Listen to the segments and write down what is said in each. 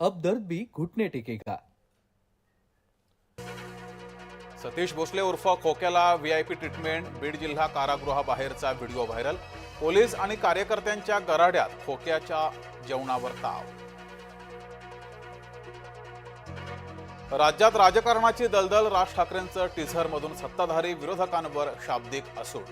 अब दर्द भी घुटने टेकेगा। सतीश भोसले उर्फ खोक्याला व्हीआयपी ट्रीटमेंट बीड जिल्हा कारागृहाबाहेरचा व्हिडिओ व्हायरल. पोलीस आणि कार्यकर्त्यांच्या गराड्यात खोक्याच्या जेवणावर ताव. राज्यात राजकारणाची दलदल राज ठाकरेंचं टीझरमधून सत्ताधारी विरोधकांवर शाब्दिक असून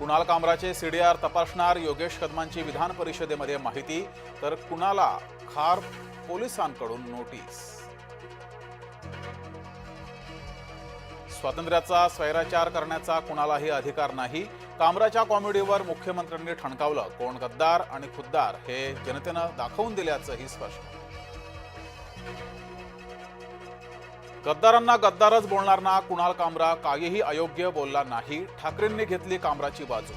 कुणाल कामराचे सीडीआर तपासणार योगेश कदमांची विधान परिषदेमध्ये माहिती तर कुणाला खार पोलिसांकडून नोटीस? स्वातंत्र्याचा स्वैराचार करण्याचा कुणालाही अधिकार नाही. कामराच्या कॉमेडीवर मुख्यमंत्र्यांनी ठणकावलं कोण गद्दार आणि खुद्दार हे जनतेनं दाखवून दिल्याचंही स्पष्ट. गद्दारांना गद्दारच बोलणार ना कुणाल कामरा काहीही अयोग्य बोलला नाही. ठाकरेंनी घेतली कामराची बाजू.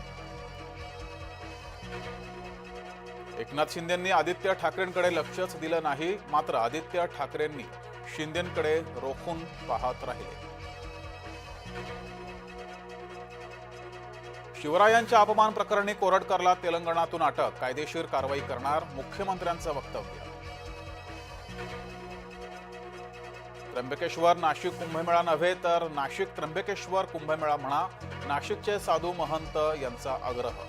एकनाथ शिंदेंनी आदित्य ठाकरेंकडे लक्षच दिलं नाही मात्र आदित्य ठाकरेंनी शिंदेंकडे रोखून पाहत राहिले. शिवरायांच्या अपमान प्रकरणी कोरटकरला तेलंगणातून अटक कायदेशीर कारवाई करणार मुख्यमंत्र्यांचं वक्तव्य. त्र्यंबकेश्वर नाशिक कुंभमेळा नव्हे तर नाशिक त्र्यंबकेश्वर कुंभमेळा म्हणा नाशिकचे साधू महंत यांचा आग्रह.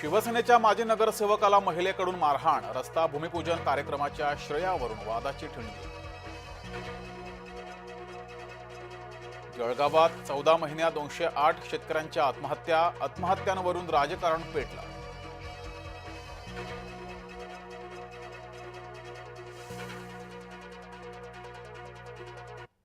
शिवसेनेच्या माजी नगरसेवकाला महिलेकडून मारहाण रस्ता भूमिपूजन कार्यक्रमाच्या श्रेयावरून वादाची ठिणगी. जळगावात चौदा महिन्यात दोनशे आठ शेतकऱ्यांच्या आत्महत्या आत्महत्यांवरून राजकारण पेटलं.